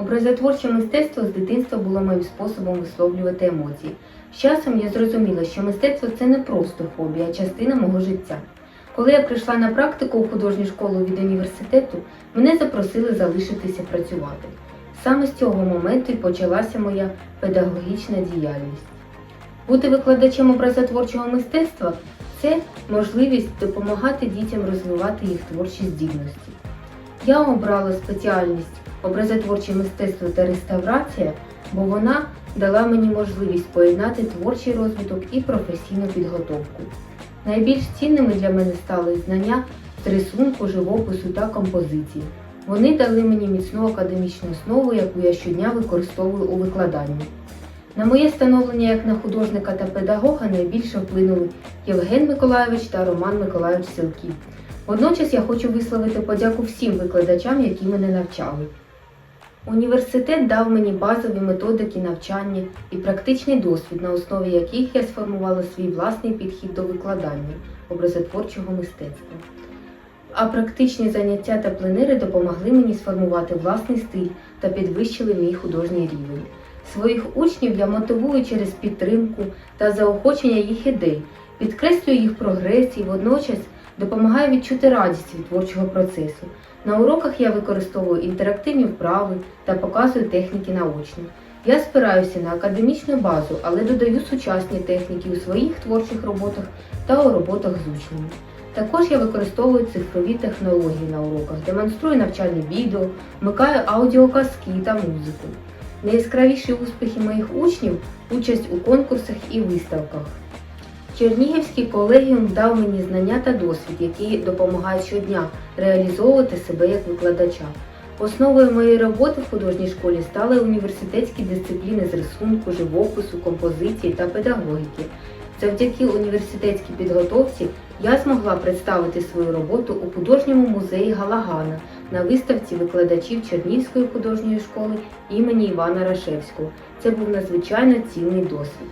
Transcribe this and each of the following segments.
Образотворче мистецтво з дитинства було моїм способом висловлювати емоції. З часом я зрозуміла, що мистецтво це не просто хобі, а частина мого життя. Коли я прийшла на практику у художню школу від університету, мене запросили залишитися працювати. Саме з цього моменту і почалася моя педагогічна діяльність. Бути викладачем образотворчого мистецтва це можливість допомагати дітям розвивати їх творчі здібності. Я обрала спеціальність образотворче мистецтво та реставрація, бо вона дала мені можливість поєднати творчий розвиток і професійну підготовку. Найбільш цінними для мене стали знання з рисунку, живопису та композиції. Вони дали мені міцну академічну основу, яку я щодня використовую у викладанні. На моє становлення як на художника та педагога найбільше вплинули Євген Миколайович та Роман Миколайович Силків. Водночас я хочу висловити подяку всім викладачам, які мене навчали. Університет дав мені базові методики навчання і практичний досвід, на основі яких я сформувала свій власний підхід до викладання образотворчого мистецтва. А практичні заняття та пленери допомогли мені сформувати власний стиль та підвищили мій художній рівень. Своїх учнів я мотивую через підтримку та заохочення їх ідей, підкреслюю їх прогрес і водночас допомагаю відчути радість від творчого процесу. На уроках я використовую інтерактивні вправи та показую техніки наочно. Я спираюся на академічну базу, але додаю сучасні техніки у своїх творчих роботах та у роботах з учнями. Також я використовую цифрові технології на уроках, демонструю навчальні відео, вмикаю аудіоказки та музику. Найяскравіші успіхи моїх учнів участь у конкурсах і виставках. Чернігівський колегіум дав мені знання та досвід, які допомагають щодня реалізовувати себе як викладача. Основою моєї роботи в художній школі стали університетські дисципліни з рисунку, живопису, композиції та педагогіки. Завдяки університетській підготовці я змогла представити свою роботу у художньому музеї Галагана на виставці викладачів Чернігівської художньої школи імені Івана Рашевського. Це був надзвичайно цінний досвід.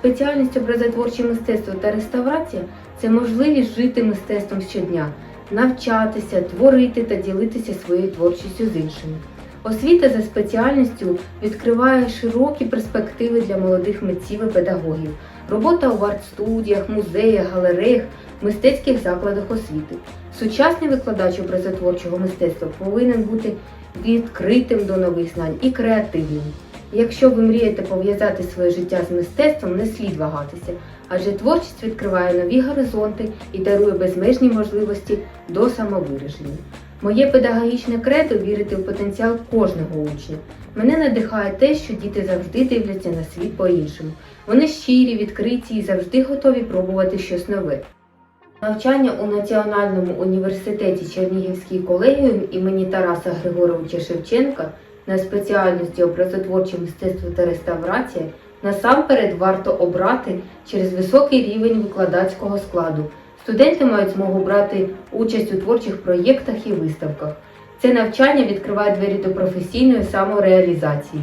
Спеціальність образотворче мистецтво та реставрація це можливість жити мистецтвом щодня, навчатися, творити та ділитися своєю творчістю з іншими. Освіта за спеціальністю відкриває широкі перспективи для молодих митців і педагогів. Робота у арт-студіях, музеях, галереях, мистецьких закладах освіти. Сучасний викладач образотворчого мистецтва повинен бути відкритим до нових знань і креативним. Якщо ви мрієте пов'язати своє життя з мистецтвом, не слід вагатися, адже творчість відкриває нові горизонти і дарує безмежні можливості до самовираження. Моє педагогічне кредо вірити в потенціал кожного учня. Мене надихає те, що діти завжди дивляться на світ по-іншому. Вони щирі, відкриті і завжди готові пробувати щось нове. Навчання у Національному університеті Чернігівський колегіум імені Тараса Григоровича Шевченка на спеціальності образотворче мистецтво та реставрація насамперед варто обрати через високий рівень викладацького складу. Студенти мають змогу брати участь у творчих проєктах і виставках. Це навчання відкриває двері до професійної самореалізації.